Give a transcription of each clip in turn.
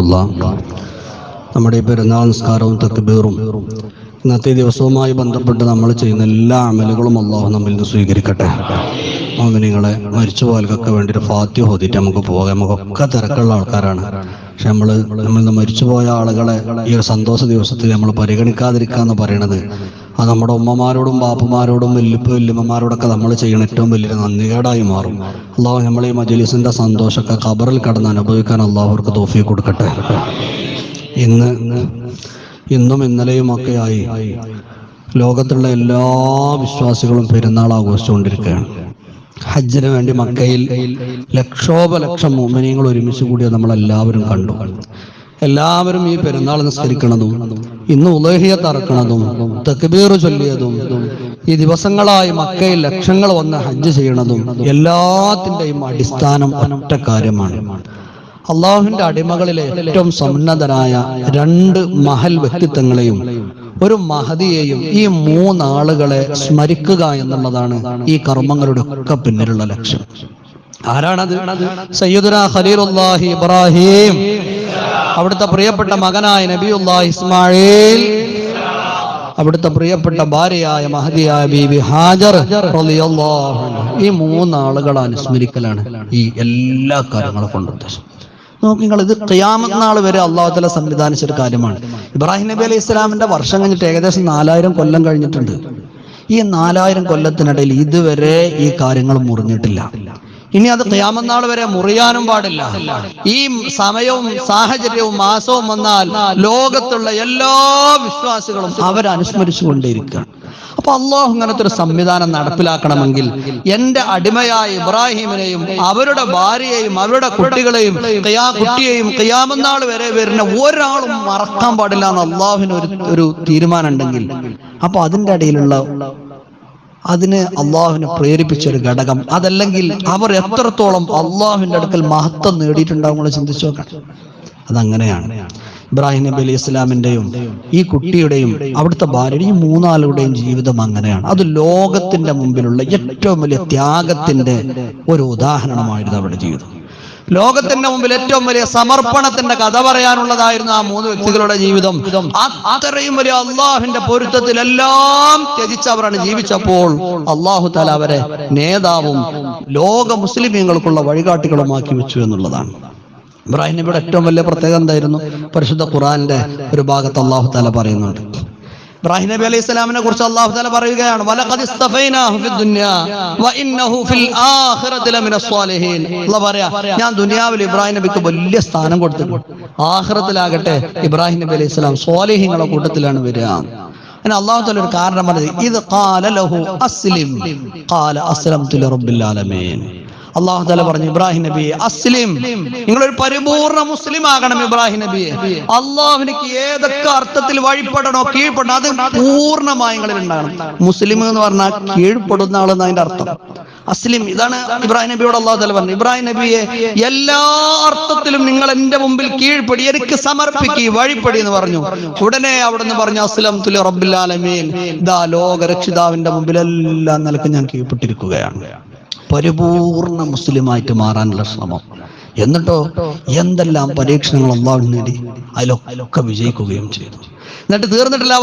വറഹമത്തുള്ള നമ്മുടെ പെരുന്നാൾ നിസ്കാരവും തക്ബീറും ഇന്നത്തെ ദിവസവുമായി ബന്ധപ്പെട്ട് നമ്മൾ ചെയ്യുന്ന എല്ലാ അമലുകളും അള്ളാഹു നമ്മിൽ നിന്ന് സ്വീകരിക്കട്ടെ. മോമിനിങ്ങളെ മരിച്ചു മരിച്ചുപോയവർക്കൊക്കെ വേണ്ടി ഒരു ഫാത്തി ഹോതിട്ട് നമുക്ക് പോകാം. നമുക്കൊക്കെ തിരക്കുള്ള ആൾക്കാരാണ്. പക്ഷെ നമ്മൾ നമ്മൾ മരിച്ചു മരിച്ചുപോയ ആളുകളെ ഈ ഒരു സന്തോഷ ദിവസത്തിൽ നമ്മൾ പരിഗണിക്കാതിരിക്കുക എന്ന് പറയുന്നത് അത് നമ്മുടെ ഉമ്മമാരോടും ബാപ്പുമാരോടും വല്യപ്പ വല്യമ്മമാരോടൊക്കെ നമ്മൾ ചെയ്യുന്ന ഏറ്റവും വലിയ നന്ദികേടായി മാറും. അള്ളാഹു നമ്മൾ ഈ മജലിസിന്റെ സന്തോഷമൊക്കെ ഖബറിൽ കടന്ന് അനുഭവിക്കാൻ അള്ളാഹുർക്ക് തോഫി കൊടുക്കട്ടെ. ഇന്ന് ഇന്നും ഇന്നലെയും ആയി ലോകത്തുള്ള എല്ലാ വിശ്വാസികളും പെരുന്നാൾ ആഘോഷിച്ചുകൊണ്ടിരിക്കുകയാണ്. ഹജ്ജിന് വേണ്ടി മക്കയിൽ ലക്ഷോപലക്ഷം മോമിനിയങ്ങൾ ഒരുമിച്ച് കൂടിയ നമ്മളെല്ലാവരും കണ്ടു. എല്ലാവരും ഈ പെരുന്നാൾ നിസ്കരിക്കണതും ഇന്ന് ഉലഹിയ തറക്കണതും തക്ബീർ ചൊല്ലിയതും ഈ ദിവസങ്ങളായി മക്കയിൽ ലക്ഷങ്ങൾ വന്ന് ഹജ്ജ് ചെയ്യണതും എല്ലാത്തിന്റെയും അടിസ്ഥാനം ഒറ്റ കാര്യമാണ്. അള്ളാഹുവിന്റെ അടിമകളിലെ ഏറ്റവും സമുന്നതനായ രണ്ട് മഹൽ വ്യക്തിത്വങ്ങളെയും ഒരു മഹതിയെയും ഈ മൂന്നാളുകളെ സ്മരിക്കുക എന്നുള്ളതാണ് ഈ കർമ്മങ്ങളുടെ ഒക്കെ പിന്നിലുള്ള ലക്ഷ്യം. ആരാണത്? സയ്യുദന ഖലീലുല്ലാഹി ഇബ്രാഹിം. അവിടുത്തെ പ്രിയപ്പെട്ട മകനായ നബിയുള്ള ഇസ്മായിൽ അവിടുത്തെ പ്രിയപ്പെട്ട ഭാര്യയായ മഹതിയായ ബീബി ഹാജർ. ഈ മൂന്നാളുകളെ അനുസ്മരിക്കലാണ് ഈ എല്ലാ കാര്യങ്ങളും കൊണ്ട് ഉദ്ദേശം. നോക്ക് നിങ്ങൾ ഇത് ക്യാമത് നാൾ വരെ അള്ളാഹു തല സംവിധാനിച്ച ഒരു കാര്യമാണ്. ഇബ്രാഹിം നബി അലൈഹി ഇസ്ലാമിന്റെ വർഷം കഴിഞ്ഞിട്ട് ഏകദേശം നാലായിരം കൊല്ലം കഴിഞ്ഞിട്ടുണ്ട്. ഈ നാലായിരം കൊല്ലത്തിനിടയിൽ ഇതുവരെ ഈ കാര്യങ്ങൾ മുറിഞ്ഞിട്ടില്ല. ഇനി അത് ക്യാമനാൾ നാൾ വരെ മുറിയാനും പാടില്ല. ഈ സമയവും സാഹചര്യവും മാസവും വന്നാൽ ലോകത്തുള്ള എല്ലാ വിശ്വാസികളും അവരനുസ്മരിച്ചു കൊണ്ടിരിക്കുക അപ്പൊ അള്ളാഹു ഇങ്ങനത്തെ ഒരു സംവിധാനം നടപ്പിലാക്കണമെങ്കിൽ എന്റെ അടിമയായ ഇബ്രാഹിമിനെയും അവരുടെ ഭാര്യയെയും അവരുടെ കുട്ടികളെയും കയാ കുട്ടിയെയും ഖിയാമന്നാൾ വരെ വരുന്ന ഒരാളും മറക്കാൻ പാടില്ല എന്ന് അള്ളാഹുവിന് ഒരു തീരുമാനം ഉണ്ടെങ്കിൽ അപ്പൊ അതിന്റെ ഇടയിലുള്ള അതിന് അള്ളാഹുവിനെ പ്രേരിപ്പിച്ച ഒരു ഘടകം. അതല്ലെങ്കിൽ അവർ എത്രത്തോളം അള്ളാഹുവിന്റെ അടുക്കൽ മഹത്വം നേടിയിട്ടുണ്ടാവും ചിന്തിച്ചു നോക്കണം അതങ്ങനെയാണ്. ഇബ്രാഹിം നബി അലൈഹി ഇസ്ലാമിന്റെയും ഈ കുട്ടിയുടെയും അവിടുത്തെ ഭാര്യയുടെയും മൂന്നാളുടെയും ജീവിതം അങ്ങനെയാണ്. അത് ലോകത്തിന്റെ മുമ്പിലുള്ള ഏറ്റവും വലിയ ത്യാഗത്തിന്റെ ഒരു ഉദാഹരണമായിരുന്നു അവരുടെ ജീവിതം. ലോകത്തിന്റെ മുമ്പിൽ ഏറ്റവും വലിയ സമർപ്പണത്തിന്റെ കഥ പറയാനുള്ളതായിരുന്നു ആ മൂന്ന് വ്യക്തികളുടെ ജീവിതം. അത്രയും വലിയ അള്ളാഹുവിന്റെ പൊരുത്തത്തിൽ എല്ലാം ത്യജിച്ചവരാണ് ജീവിച്ചപ്പോൾ അള്ളാഹു താല അവരെ നേതാവും ലോക മുസ്ലിമീങ്ങൾക്കുള്ള വഴികാട്ടികളുമാക്കി വെച്ചു എന്നുള്ളതാണ്. ഇബ്രാഹിം നബിയുടെ ഏറ്റവും വലിയ പ്രത്യേകത എന്തായിരുന്നു? പരിശുദ്ധ ഖുറാന്റെ ഒരു ഭാഗത്ത് അള്ളാഹു താല പറയുന്നുണ്ട്. ഇബ്രാഹിം നബി അലൈഹി സ്വലാമിനെ കുറിച്ച് അള്ളാഹു തല പറയുകയാണ് ഞാൻ ദുനിയാവിൽ ഇബ്രാഹിം നബിക്ക് വലിയ സ്ഥാനം കൊടുത്തിട്ടുണ്ട്. ആഹ്റത്തിലാകട്ടെ ഇബ്രാഹിം നബി അലൈഹി സ്വലാം സ്വാലിഹീങ്ങളുടെ കൂട്ടത്തിലാണ് വരിക. അങ്ങനെ അള്ളാഹു തല ഒരു കാരണം പറഞ്ഞത് ഇത് ഖാല ലഹു അസ്ലിം ഖാല അസ്ലം ലിറബ്ബിൽ ആലമീൻ. അള്ളാഹു തല പറഞ്ഞു ഇബ്രാഹിം നബിയെ അസ്ലിം നിങ്ങളൊരു പരിപൂർണ മുസ്ലിം ആകണം ഇബ്രാഹിം നബിയെ. അള്ളാഹുവിനക്ക് ഏതൊക്കെ അർത്ഥത്തിൽ വഴിപ്പെടണോ കീഴ്പ്പെടണം അത് പൂർണമായി നിങ്ങളിൽ ഉണ്ടാകണം. മുസ്ലിം എന്ന് പറഞ്ഞാൽ കീഴ്പ്പെടുന്ന ആളെന്ന് അതിന്റെ അർത്ഥം. അസ്ലിം ഇതാണ് ഇബ്രാഹിം നബിയോട് അള്ളാഹു തല പറഞ്ഞു ഇബ്രാഹിം നബിയെ എല്ലാ അർത്ഥത്തിലും നിങ്ങൾ എന്റെ മുമ്പിൽ കീഴ്പ്പെടി എനിക്ക് സമർപ്പിക്കുക വഴിപ്പെടി എന്ന് പറഞ്ഞു. ഉടനെ അവിടെ നിന്ന് പറഞ്ഞു അസ്ലം തുലി റബ്ബുല്ലാലമീൻ ഇതാ ലോകരക്ഷിതാവിന്റെ മുമ്പിൽ എല്ലാം നിലയ്ക്ക് ഞാൻ കീഴ്പ്പെട്ടിരിക്കുകയാണ്. പരിപൂർണ മുസ്ലിമായിട്ട് മാറാനുള്ള ശ്രമം. എന്നിട്ടോ എന്തെല്ലാം പരീക്ഷണങ്ങൾ അള്ളാഹു നേടി? അതിലൊക്കെ വിജയിക്കുകയും ചെയ്തു. എന്നിട്ട് തീർന്നിട്ടില്ല.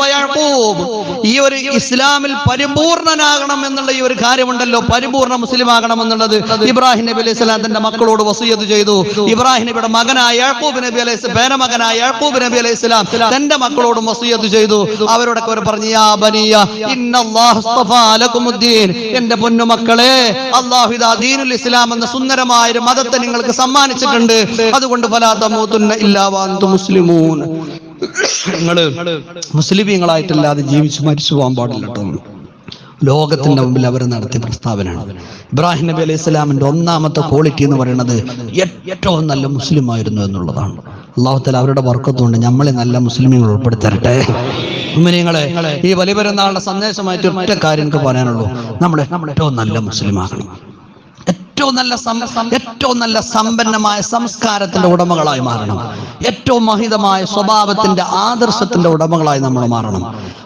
വയഅഖൂബ്. ഈ ഒരു ഇസ്ലാമിൽ പരിപൂർണനാകണം എന്നുള്ള ഈ ഒരു കാര്യമുണ്ടല്ലോ. പരിപൂർണ മുസ്ലിം ആകണം എന്നുള്ളത് ഇബ്രാഹിം നബി അലൈഹി സ്വലാം തന്റെ മക്കളോട് വസൂയത്ത് ചെയ്തു. ഇബ്രാഹിം നബിയുടെ മകനായ യാക്കൂബ് നബി അലൈഹി പേരമകനായ യാക്കൂബ് നബി അലൈഹി സ്വലാം തന്റെ മക്കളോടും വസൂയത്ത് ചെയ്തു. അവരോടൊക്കെ അവർ പറഞ്ഞു യാ ബനിയ എന്റെ പൊന്നു മക്കളെ അള്ളാഹു ദീനുൽ ഇസ്ലാം എന്ന സുന്ദരമായ ഒരു മതത്തെ നിങ്ങൾക്ക് സമ്മാനിച്ചിട്ടുണ്ട്. അതുകൊണ്ട് ഫലാ തമൂതുന്ന ഇല്ലാ വഅൻതും മുസ്ലിമൂൻ നിങ്ങൾ മുസ്ലിമീങ്ങളായിട്ടല്ലാതെ ജീവിച്ച് മരിച്ചു പോകാൻ പാടില്ല കേട്ടോ. ലോകത്തിന്റെ മുമ്പിൽ അവർ നടത്തിയ പ്രസ്താവനയാണ്. ഇബ്രാഹിം നബി അലൈഹി സ്വലാമിന്റെ ഒന്നാമത്തെ ക്വാളിറ്റി എന്ന് പറയുന്നത് ഏറ്റവും നല്ല മുസ്ലിം ആയിരുന്നു എന്നുള്ളതാണ് അള്ളാഹുത്തല അവരുടെ വർക്കത്തുകൊണ്ട് നമ്മളെ നല്ല മുസ്ലിമീങ്ങൾ ഉൾപ്പെടുത്തരട്ടെ. ഉമ്മനിങ്ങളെ ഈ വലിയ പെരുന്നാളുടെ സന്ദേശമായിട്ട് ഒറ്റ കാര്യം എനിക്ക് പറയാനുള്ളൂ. നമ്മൾ ഏറ്റവും നല്ല മുസ്ലിം ആകണം ഏറ്റവും നല്ല ഏറ്റവും നല്ല സമ്പന്നമായ സംസ്കാരത്തിന്റെ ഉടമകളായി മാറണം. ഏറ്റവും മഹിതമായ സ്വഭാവത്തിന്റെ ആദർശത്തിന്റെ ഉടമകളായി നമ്മൾ മാറണം.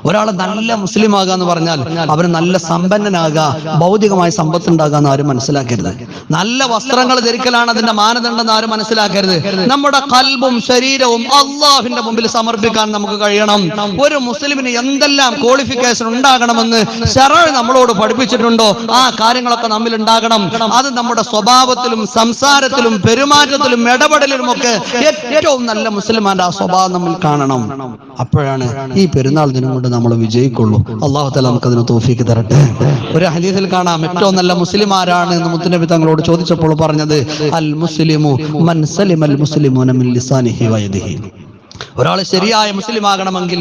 ഒരാൾ നല്ല മുസ്ലിം ആകുക എന്ന് പറഞ്ഞാൽ അവന് നല്ല സമ്പന്നനാകുക ഭൗതികമായ സമ്പത്ത് ഉണ്ടാകുക എന്ന് ആരും മനസ്സിലാക്കരുത്. നല്ല വസ്ത്രങ്ങൾ ധരിക്കലാണ് അതിന്റെ മാനദണ്ഡം എന്ന് ആരും മനസ്സിലാക്കരുത്. നമ്മുടെ കൽബും ശരീരവും അള്ളാഹിന്റെ മുമ്പിൽ സമർപ്പിക്കാൻ നമുക്ക് കഴിയണം. ഒരു മുസ്ലിമിന് എന്തെല്ലാം ക്വാളിഫിക്കേഷൻ ഉണ്ടാകണമെന്ന് ശരൾ നമ്മളോട് പഠിപ്പിച്ചിട്ടുണ്ടോ? ആ കാര്യങ്ങളൊക്കെ നമ്മിൽ ഉണ്ടാകണം അത് നമ്മുടെ സ്വഭാവത്തിലും സംസാരത്തിലും പെരുമാറ്റത്തിലും ഇടപെടലിലും ഒക്കെ ഏറ്റവും നല്ല മുസ്ലിമാന്റെ ആ സ്വഭാവം നമ്മൾ കാണണം. അപ്പോഴാണ് ഈ പെരുന്നാൾ ദിനം കൊണ്ട് നമ്മൾ വിജയിക്കുള്ളൂ. അള്ളാഹു തല നമുക്ക് അതിന് തോഫിക്ക് തരട്ടെ. ഒരു ഹലീസിൽ കാണാം ഏറ്റവും നല്ല മുസ്ലിം ആരാണ് എന്ന് മുത്തുനബി തങ്ങളോട് ചോദിച്ചപ്പോൾ പറഞ്ഞത് അൽ മുസ്ലിമു മൻ സലിം അൽ മുസ്ലിമു നമിൻ ലിസാനിഹി വയദിഹി ഒരാൾ ശരിയായ മുസ്ലിം ആകണമെങ്കിൽ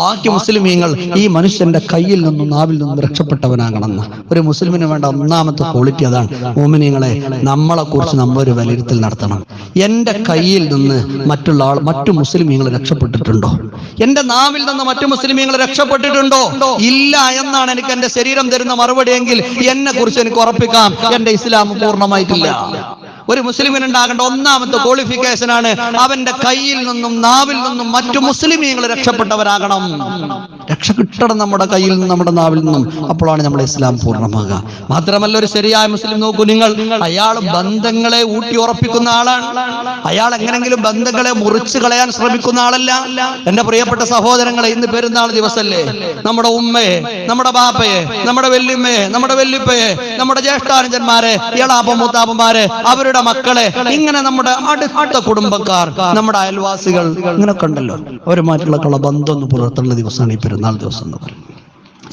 ബാക്കി മുസ്ലിമീങ്ങൾ ഈ മനുഷ്യന്റെ കയ്യിൽ നിന്നും നാവിൽ നിന്നും രക്ഷപ്പെട്ടവനാകണമെന്ന്. ഒരു മുസ്ലിമിന് വേണ്ട ഒന്നാമത്തെ ക്വാളിറ്റി അതാണ് മോമിനിയങ്ങളെ നമ്മളെ കുറിച്ച് ഒരു വിലയിരുത്തൽ നടത്തണം. എന്റെ കയ്യിൽ നിന്ന് മറ്റുള്ള ആൾ മറ്റു മുസ്ലിമീങ്ങൾ രക്ഷപ്പെട്ടിട്ടുണ്ടോ? എന്റെ നാവിൽ നിന്ന് മറ്റു മുസ്ലിമീങ്ങൾ രക്ഷപ്പെട്ടിട്ടുണ്ടോ? ഇല്ല എന്നാണ് എനിക്ക് എന്റെ ശരീരം തരുന്ന മറുപടി എങ്കിൽ എന്നെ കുറിച്ച് എനിക്ക് ഉറപ്പിക്കാം. എന്റെ ഇസ്ലാം പൂർണമായിട്ടില്ല. ഒരു മുസ്ലിമിന് ഉണ്ടാകേണ്ട ഒന്നാമത്തെ ക്വാളിഫിക്കേഷൻ ആണ് അവന്റെ കയ്യിൽ നിന്നും നാവിൽ നിന്നും മറ്റു മുസ്ലിമീങ്ങൾ രക്ഷപ്പെട്ടവരാകണം. രക്ഷ കിട്ടണം നമ്മുടെ കയ്യിൽ നിന്നും നമ്മുടെ നാവിൽ നിന്നും. അപ്പോഴാണ് നമ്മുടെ ഇസ്ലാം പൂർണമാകുക. മാത്രമല്ല ഒരു ശരിയായ മുസ്ലിം നോക്കൂ നിങ്ങൾ. അയാൾ ബന്ധങ്ങളെ ഊട്ടി ഉറപ്പിക്കുന്ന ആളാണ്. അയാൾ എങ്ങനെങ്കിലും ബന്ധങ്ങളെ മുറിച്ചു കളയാൻ ശ്രമിക്കുന്ന ആളല്ല. എന്റെ പ്രിയപ്പെട്ട സഹോദരങ്ങളെ ഇന്ന് പെരുന്നാൾ ദിവസല്ലേ? നമ്മുടെ ഉമ്മയെ നമ്മുടെ ബാപ്പയെ നമ്മുടെ വെല്ലുമ്മയെ നമ്മുടെ വെല്ലുപ്പയെ നമ്മുടെ ജ്യേഷ്ഠാനുജന്മാരെ ഇളാപ്പം മൂത്താപ്പന്മാരെ അവരുടെ മക്കളെ ഇങ്ങനെ നമ്മുടെ അടുത്ത കുടുംബക്കാർ നമ്മുടെ അയൽവാസികൾ ഇങ്ങനൊക്കെ ഉണ്ടല്ലോ. അവരുമായിട്ടുള്ള ബന്ധം ഒന്ന് പുലർത്തേണ്ട ദിവസമാണ് ഈ പെരുന്നാൾ ദിവസം എന്ന് പറയുന്നത്.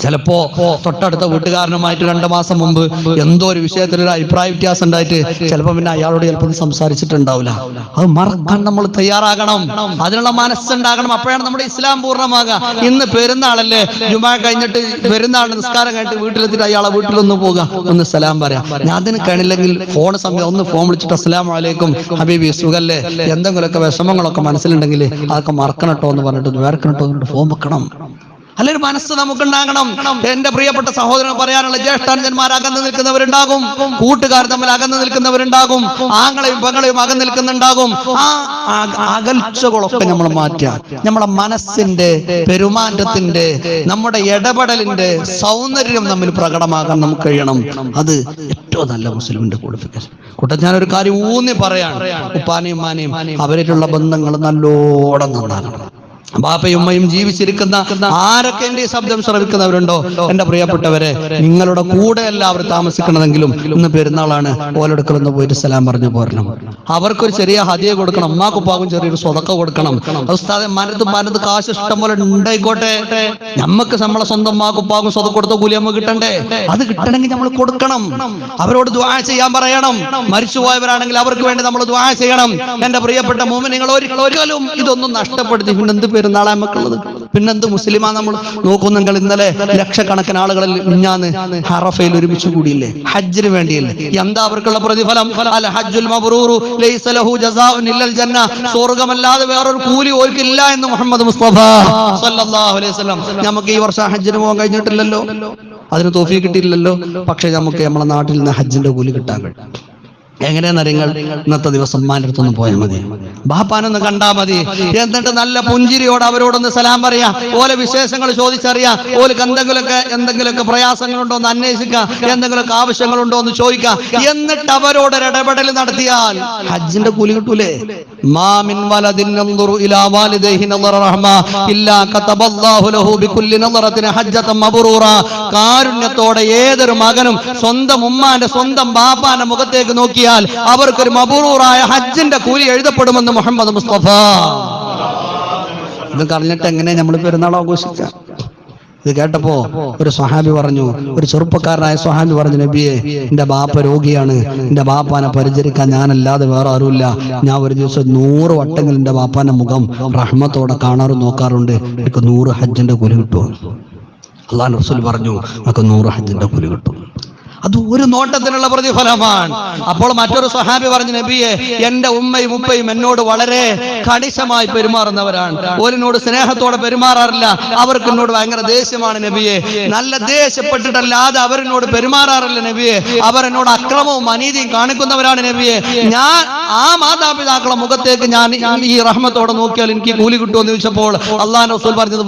ചിലപ്പോ തൊട്ടടുത്ത വീട്ടുകാരനുമായിട്ട് രണ്ടു മാസം മുമ്പ് എന്തോ ഒരു വിഷയത്തിൽ ഒരു അഭിപ്രായ വ്യത്യാസം ഉണ്ടായിട്ട് ചിലപ്പോ പിന്നെ അയാളോട് ചിലപ്പോൾ സംസാരിച്ചിട്ടുണ്ടാവില്ല. അത് മറക്കാൻ നമ്മൾ തയ്യാറാകണം. അതിനുള്ള മനസ്സുണ്ടാകണം. അപ്പോഴാണ് നമ്മുടെ ഇസ്ലാം പൂർണമാകുക. ഇന്ന് പെരുന്നാളല്ലേ? ജുമാ കഴിഞ്ഞിട്ട് പെരുന്നാൾ നിസ്കാരം കഴിഞ്ഞിട്ട് വീട്ടിലെത്തിയിട്ട് അയാളെ വീട്ടിലൊന്ന് പോകുക ഒന്ന് സലാം പറയാം. ഞാൻ അതിന് കഴിയില്ലെങ്കിൽ ഫോൺ സമയം ഒന്ന് ഫോൺ വിളിച്ചിട്ട് അസ്സലാം വലൈക്കും ഹബീബി സുഖല്ലേ? എന്തെങ്കിലുമൊക്കെ വിഷമങ്ങളൊക്കെ മനസ്സിലുണ്ടെങ്കിൽ അതൊക്കെ മറക്കണട്ടോ എന്ന് പറഞ്ഞിട്ട് വേർക്കണട്ടോ എന്ന് പറഞ്ഞിട്ട് ഫോൺ വെക്കണം അല്ലൊരു മനസ്സ് നമുക്കുണ്ടാകണം. എന്റെ പ്രിയപ്പെട്ട സഹോദരൻ പറയാനുള്ള ജ്യേഷ്ഠാനന്മാർ അകന്നു നിൽക്കുന്നവരുണ്ടാകും. കൂട്ടുകാർ തമ്മിൽ അകന്നു നിൽക്കുന്നവരുണ്ടാകും. ആങ്ങളെയും പെങ്ങളെയും അകന്നു നിൽക്കുന്നുണ്ടാകും. ആ അക- അകൽച്ചകളൊക്കെ നമ്മൾ മാറ്റുക നമ്മളെ മനസ്സിന്റെ പെരുമാറ്റത്തിന്റെ നമ്മുടെ ഇടപെടലിന്റെ സൗന്ദര്യം നമ്മൾ പ്രകടമാകാൻ നമുക്ക് കഴിയണം. അത് ഏറ്റവും നല്ല മുസ്ലിമിന്റെ ക്വാളിഫിക്കേഷൻ കൂട്ടം ഞാനൊരു കാര്യം ഊന്നി പറയാണ്. ഉപ്പാനെയും ഉമ്മാനെയും അവരിലുള്ള ബന്ധങ്ങൾ നല്ലോണം നന്നാകണം. ബാപ്പയും ഉമ്മയും ജീവിച്ചിരിക്കുന്ന ആരൊക്കെ എന്റെ ശബ്ദം ശ്രമിക്കുന്നവരുണ്ടോ എന്റെ പ്രിയപ്പെട്ടവരെ നിങ്ങളുടെ കൂടെ എല്ലാവരും താമസിക്കണമെങ്കിലും ഇന്ന് പെരുന്നാളാണ്. ഓലെടുക്കൽ ഒന്ന് പോയിട്ട് സലാം പറഞ്ഞു പോരണം. അവർക്കൊരു ചെറിയ ഹതിയെ കൊടുക്കണം. അമ്മാക്കുപ്പാവും ചെറിയൊരു സ്വതക്ക കൊടുക്കണം. ഉസ്താദെ മനത് മനത് കാശ് ഇഷ്ടം പോലെ ഉണ്ടായിക്കോട്ടെ. നമുക്ക് നമ്മളെ സ്വന്തം മാക്കുപ്പാവും സ്വതക്ക കൊടുത്ത കൂലി നമുക്ക് കിട്ടണ്ടേ? അത് കിട്ടണമെങ്കിൽ നമ്മൾ കൊടുക്കണം. അവരോട് ദ്വാ ചെയ്യാൻ പറയണം. മരിച്ചുപോയവരാണെങ്കിൽ അവർക്ക് വേണ്ടി നമ്മൾ ദ്വാ ചെയ്യണം. എന്റെ പ്രിയപ്പെട്ട മോമിനങ്ങൾ ഒരിക്കലും ഇതൊന്നും നഷ്ടപ്പെടുത്തി പിന്നെ എന്ത് പെരുന്നാളാ നമുക്കുള്ളത് പിന്നെന്ത് മുസ്ലിമാ നമ്മൾ നോക്കുന്നെങ്കിൽ ഇന്നലെ ലക്ഷക്കണക്കിന് ആളുകളിൽ മിഞ്ഞാന്ന് ഹറഫയിൽ ഒരുമിച്ച് കൂടിയില്ലേ? ഹജ്ജിന് വേണ്ടിയില്ലേ? എന്താ അവർക്കുള്ള പ്രതിഫലം? അൽ ഹജ്ജുൽ ലൈസ ലഹു ജസാഉൻ ഇല്ലൽ ജന്ന. സ്വർഗമല്ലാതെ വേറൊരു കൂലി ഓർക്കില്ല എന്ന് മുഹമ്മദ് മുസ്തഫ സല്ലല്ലാഹു അലൈഹി വസല്ലം. നമുക്ക് ഈ വർഷം ഹജ്ജിന് പോകാൻ കഴിഞ്ഞിട്ടില്ലല്ലോ. അതിന് തോഫി കിട്ടിയില്ലല്ലോ. പക്ഷേ നമുക്ക് നമ്മളെ നാട്ടിൽ നിന്ന് ഹജ്ജിന്റെ കൂലി കിട്ടാൻ കഴിയും. എങ്ങനെയെന്നറിയങ്ങൾ ഇന്നത്തെ ദിവസം മാനടുത്തൊന്ന് പോയാൽ മതി. ബാപ്പാനൊന്ന് കണ്ടാ മതി. എന്നിട്ട് നല്ല പുഞ്ചിരിയോട് അവരോടൊന്ന് സലാം പറയാ. ഓലെ വിശേഷങ്ങൾ ചോദിച്ചറിയാം. ഓലക്ക് എന്തെങ്കിലുമൊക്കെ എന്തെങ്കിലുമൊക്കെ പ്രയാസങ്ങളുണ്ടോ എന്ന് അന്വേഷിക്കാം. എന്തെങ്കിലുമൊക്കെ ആവശ്യങ്ങളുണ്ടോ എന്ന് ചോദിക്കാം. എന്നിട്ട് അവരോട് ഇടപെടൽ നടത്തിയാൽ ഹജ്ജിന്റെ കൂലി കിട്ടൂലേ? മാമിൻ ഇലാ റഹ്മ. കതബല്ലാഹു ലഹു ഹജ്ജതൻ ഏതൊരു മകനും സ്വന്തം ഉമ്മാന്റെ സ്വന്തം ബാപ്പാന്റെ മുഖത്തേക്ക് നോക്കിയാൽ അവർക്കൊരു മബൂറൂറായ ഹജ്ജിന്റെ കൂലി എഴുതപ്പെടുമെന്ന് മുഹമ്മദ് മുസ്തഫ. ഇത് പറഞ്ഞിട്ട് എങ്ങനെ നമ്മൾ പെരുന്നാൾ ആഘോഷിക്കാം? ഇത് കേട്ടപ്പോ ഒരു സ്വഹാബി പറഞ്ഞു ഒരു ചെറുപ്പക്കാരനായ സ്വഹാബി പറഞ്ഞു നബിയെ എന്റെ ബാപ്പ രോഗിയാണ്. എന്റെ ബാപ്പാനെ പരിചരിക്കാൻ ഞാനല്ലാതെ വേറെ ആരുമില്ല. ഞാൻ ഒരു ദിവസം നൂറ് വട്ടങ്ങൾ എന്റെ ബാപ്പാന്റെ മുഖം റഹ്മത്തോടെ കാണാറും നോക്കാറുണ്ട്. എനിക്ക് നൂറ് ഹജ്ജിന്റെ കുലി കിട്ടും. അള്ളാഹ് റസൂൽ പറഞ്ഞു നമുക്ക് നൂറ് ഹജ്ജിന്റെ കുലി കിട്ടും. അത് ഒരു നോട്ടത്തിനുള്ള പ്രതിഫലമാണ്. അപ്പോൾ മറ്റൊരു സ്വഹാബി പറഞ്ഞു നബിയെ എന്റെ ഉമ്മയും ഉപ്പയും എന്നോട് വളരെ കണിശമായി പെരുമാറുന്നവരാണ്. ഒരുനോട് സ്നേഹത്തോടെ പെരുമാറാറില്ല. അവർക്ക് എന്നോട് ഭയങ്കര ദേഷ്യമാണ് നബിയെ. നല്ല ദേഷ്യപ്പെട്ടിട്ടല്ലാതെ അവരെന്നോട് പെരുമാറാറില്ല നബിയെ. അവർ എന്നോട് അക്രമവും അനീതിയും കാണിക്കുന്നവരാണ് നബിയെ. ഞാൻ ആ മാതാപിതാക്കളെ മുഖത്തേക്ക് ഞാൻ ഈ റഹ്മത്തോടെ നോക്കിയാൽ എനിക്ക് കൂലി കിട്ടുമെന്ന് ചോദിച്ചപ്പോൾ അള്ളാഹ് റസൂൽ പറഞ്ഞത്.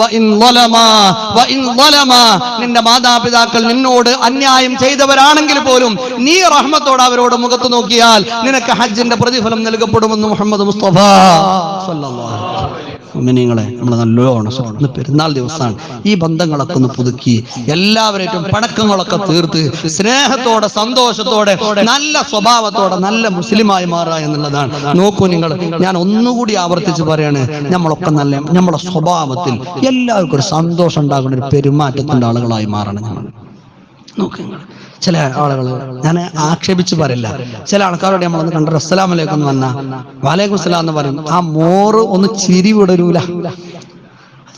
നിന്റെ മാതാപിതാക്കൾ നിന്നോട് അന്യായം ചെയ്തവരാണെങ്കിൽ പോലും നീ റഹ്മത്തോടെ അവരോട് മുഖത്ത് നോക്കിയാൽ നിനക്ക് ഹജ്ജിന്റെ പ്രതിഫലം നൽകപ്പെടുമെന്ന് മുഹമ്മദ് മുസ്തഫ. സല്ലല്ലാഹു അലൈഹി മുഅ്മിനീങ്ങളെ നമ്മൾ നല്ലോണം. ഇന്ന് പെരുന്നാൾ ദിവസമാണ് ഈ ബന്ധങ്ങളൊക്കെ ഒന്ന് പുതുക്കി എല്ലാവരേറ്റും പണക്കങ്ങളൊക്കെ തീർത്ത് സ്നേഹത്തോടെ സന്തോഷത്തോടെ നല്ല സ്വഭാവത്തോടെ നല്ല മുസ്ലിമായി മാറുക എന്നുള്ളതാണ് നോക്കൂ നിങ്ങൾ ഞാൻ ഒന്നുകൂടി ആവർത്തിച്ച് പറയാണ് നമ്മളൊക്കെ നല്ല നമ്മളെ സ്വഭാവത്തിൽ എല്ലാവർക്കും ഒരു സന്തോഷം ഉണ്ടാകുന്ന ഒരു പെരുമാറ്റത്തിന്റെ ആളുകളായി മാറണം നോക്ക് നിങ്ങൾ. ചില ആളുകൾ ഞാൻ ആക്ഷേപിച്ച് പറയില്ല. ചില ആൾക്കാരോട് നമ്മളൊന്ന് കണ്ട അസ്സലാം വലൈക്കും എന്ന് വന്ന വാലേക്കും അസ്സലാം എന്ന് പറയും. ആ മോറ് ഒന്ന് ചിരി വിടരൂല.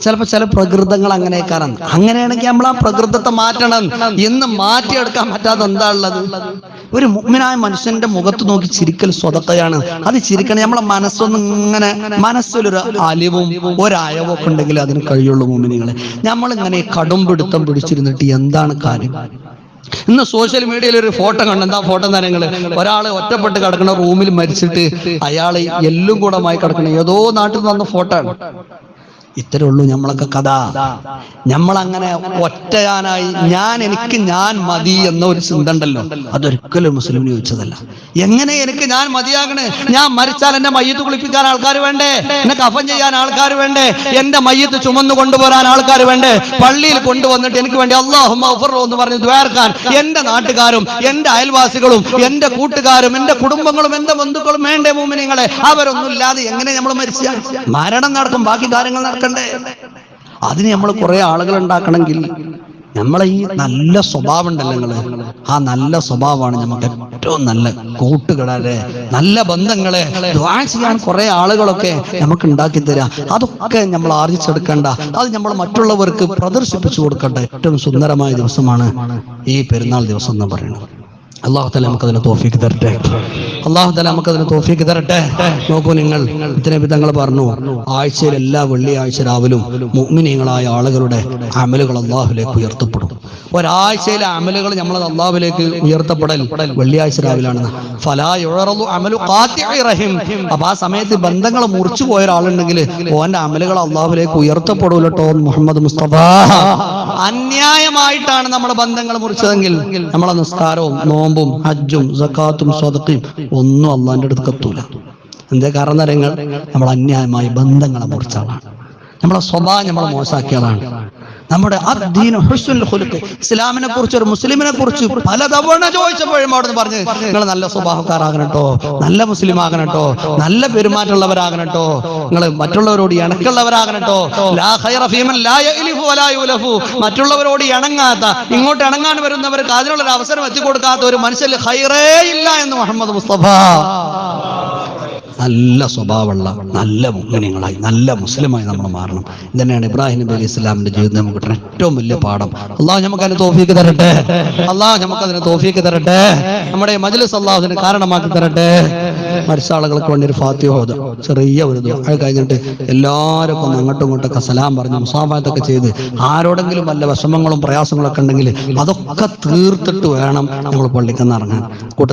ചിലപ്പോ ചില പ്രകൃതങ്ങൾ അങ്ങനെ കാരണം അങ്ങനെയാണെങ്കിൽ നമ്മൾ ആ പ്രകൃതത്തെ മാറ്റണം. എന്ന് മാറ്റിയെടുക്കാൻ പറ്റാത്ത എന്താ ഉള്ളത്? ഒരു മുഗ്മിനായ മനുഷ്യന്റെ മുഖത്ത് നോക്കി ചിരിക്കൽ സ്വതത്തയാണ് അത് ചിരിക്കണം നമ്മളെ മനസ്സൊന്നും ഇങ്ങനെ മനസ്സിലൊരു അലിവും ഒരയവും ഒക്കെ ഉണ്ടെങ്കിൽ അതിന് കഴിയുള്ളൂ മുമ്മിനികളെ നമ്മളിങ്ങനെ കടും പിടുത്തം പിടിച്ചിരുന്നിട്ട് എന്താണ് കാര്യം? ഇന്ന് സോഷ്യൽ മീഡിയയിൽ ഒരു ഫോട്ടോ കണ്ടു. എന്താ ഫോട്ടോ നിറങ്ങൾ ഒരാൾ ഒറ്റപ്പെട്ട് കിടക്കുന്ന റൂമിൽ മരിച്ചിട്ട് അയാൾ എല്ലും കൂടമായി കിടക്കണം ഏതോ നാട്ടിൽ നിന്ന് വന്ന ഫോട്ടോ ആണ്. ഇത്രേ ഉള്ളൂ നമ്മളൊക്കെ കഥ. നമ്മളങ്ങനെ ഒറ്റയാനായി ഞാൻ എനിക്ക് ഞാൻ മതി എന്ന ഒരു ചിന്ത ഉണ്ടല്ലോ. അതൊരിക്കലും മുസ്ലിമിന് ചോദിച്ചതല്ല എങ്ങനെ എനിക്ക് ഞാൻ മതിയാകണേ? ഞാൻ മരിച്ചാൽ എന്റെ മയ്യത്ത് കുളിപ്പിക്കാൻ ആൾക്കാർ വേണ്ടേ? എന്നെ കഫൻ ചെയ്യാൻ ആൾക്കാർ വേണ്ടേ? എന്റെ മയ്യത്ത് ചുമന്നു കൊണ്ടുപോരാൻ ആൾക്കാർ വേണ്ടേ? പള്ളിയിൽ കൊണ്ടുവന്നിട്ട് എനിക്ക് വേണ്ടി അള്ളാഹു എന്ന് പറഞ്ഞ് ദ്വേർക്കാൻ എന്റെ നാട്ടുകാരും എന്റെ അയൽവാസികളും എന്റെ കൂട്ടുകാരും എന്റെ കുടുംബങ്ങളും എന്റെ ബന്ധുക്കളും വേണ്ടേ മൂമിനിങ്ങളെ? അവരൊന്നും ഇല്ലാതെ എങ്ങനെ നമ്മൾ മരിച്ച? മരണം നടക്കും. ബാക്കി കാര്യങ്ങൾ നടക്കണ്ടേ അതിന് നമ്മൾ കുറെ ആളുകൾ ഉണ്ടാക്കണമെങ്കിൽ നമ്മളെ ഈ നല്ല സ്വഭാവം ഉണ്ടല്ലോ നിങ്ങൾ. ആ നല്ല സ്വഭാവമാണ് നമുക്ക് ഏറ്റവും നല്ല കൂട്ടുകളെ നല്ല ബന്ധങ്ങളെ ചെയ്യാൻ കുറെ ആളുകളൊക്കെ നമുക്ക് ഉണ്ടാക്കി തരാം. അതൊക്കെ നമ്മൾ ആർജിച്ചെടുക്കേണ്ട. അത് നമ്മൾ മറ്റുള്ളവർക്ക് പ്രദർശിപ്പിച്ചു കൊടുക്കേണ്ട ഏറ്റവും സുന്ദരമായ ദിവസമാണ് ഈ പെരുന്നാൾ ദിവസം എന്ന് പറയുന്നത്. അള്ളാഹു തല നമുക്ക് അതിന് തോഫിക്ക് തരട്ടെ. അള്ളാഹു തല നമുക്ക് അതിന് തോഫിക്ക് തരട്ടെ? നോക്കൂ നിങ്ങൾ ഇത്തരം വിധങ്ങൾ പറഞ്ഞു ആഴ്ചയിൽ എല്ലാ വെള്ളിയാഴ്ച രാവിലും മുഗ്മിനീങ്ങളായ ആളുകളുടെ അമലുകൾ അള്ളാഹുലേക്ക് ഉയർത്തപ്പെടും. ഒരാഴ്ചയിലെ അമലുകൾ നമ്മൾ അള്ളാഹുലേക്ക് ഉയർത്തപ്പെടൽ വെള്ളിയാഴ്ച രാവിലാണ്. അപ്പൊ ആ സമയത്ത് ബന്ധങ്ങൾ മുറിച്ചു പോയ ഒരാളുണ്ടെങ്കിൽ ഓന്റെ അമലുകൾ അള്ളാഹുലേക്ക് ഉയർത്തപ്പെടൂലട്ടോ മുഹമ്മദ് മുസ്തഫ. അന്യായമായിട്ടാണ് നമ്മുടെ ബന്ധങ്ങൾ മുറിച്ചതെങ്കിൽ നമ്മളെ നിസ്കാരവും നോമ്പും ഹജ്ജും സക്കാത്തും സ്വതക്കും ഒന്നും അള്ളാന്റെ അടുത്ത് കത്തൂല. എന്തേ കാരണം തരങ്ങൾ നമ്മൾ അന്യായമായി ബന്ധങ്ങളെ മുറിച്ച ആളാണ്. നമ്മളെ സ്വഭാവം നമ്മളെ മോശമാക്കിയതാണ് നമ്മുടെ ഇസ്ലാമിനെ കുറിച്ച് ഒരു മുസ്ലിമിനെ കുറിച്ച് പലതവണ ചോദിച്ചപ്പോഴും അവിടെ നിന്ന് പറഞ്ഞു നിങ്ങൾ നല്ല സ്വഭാവക്കാരാകണട്ടോ നല്ല മുസ്ലിം ആകണട്ടോ നല്ല പെരുമാറ്റമുള്ളവരാകണട്ടോ നിങ്ങൾ മറ്റുള്ളവരോട് ഇണക്കുള്ളവരാകണട്ടോ മറ്റുള്ളവരോട് ഇണങ്ങാത്ത ഇങ്ങോട്ട് ഇണങ്ങാൻ വരുന്നവർക്ക് അതിനുള്ള ഒരു അവസരം എത്തിക്കൊടുക്കാത്ത ഒരു മനുഷ്യന് ഹൈറേ ഇല്ല എന്ന് മുഹമ്മദ് മുസ്തഫ. നല്ല സ്വഭാവമുള്ള നല്ല മുഗ്നങ്ങളായി നല്ല മുസ്ലിമായി നമ്മൾ മാറണം. ഇതന്നെയാണ് ഇബ്രാഹിം നബി അലൈഹി ഇസ്ലാമിന്റെ ജീവിതം നമുക്ക് കിട്ടുന്ന ഏറ്റവും വലിയ പാഠം. അള്ളാഹ് നമുക്ക് അതിന് തോഫീക്ക് തരട്ടെ. അള്ളാഹ് നമുക്ക് അതിന് തോഫീക്ക് തരട്ടെ. നമ്മുടെ മജ്ലിസ് അള്ളാഹു കാരണമാക്കി തരട്ടെ. മരിച്ചാളുകൾക്ക് വേണ്ടി ഒരു ഫാത്തിഹോദ ചെറിയ ഒരു. അത് കഴിഞ്ഞിട്ട് എല്ലാവരും ഒന്ന് അങ്ങോട്ടും ഇങ്ങോട്ടൊക്കെ സലാം പറഞ്ഞ് മുസാഫാത്തൊക്കെ ചെയ്ത് ആരോടെങ്കിലും വല്ല വിഷമങ്ങളും പ്രയാസങ്ങളൊക്കെ ഉണ്ടെങ്കിൽ അതൊക്കെ തീർത്തിട്ട് വേണം നമ്മൾ പള്ളിക്കെന്ന് ഇറങ്ങാൻ. കൂട്ട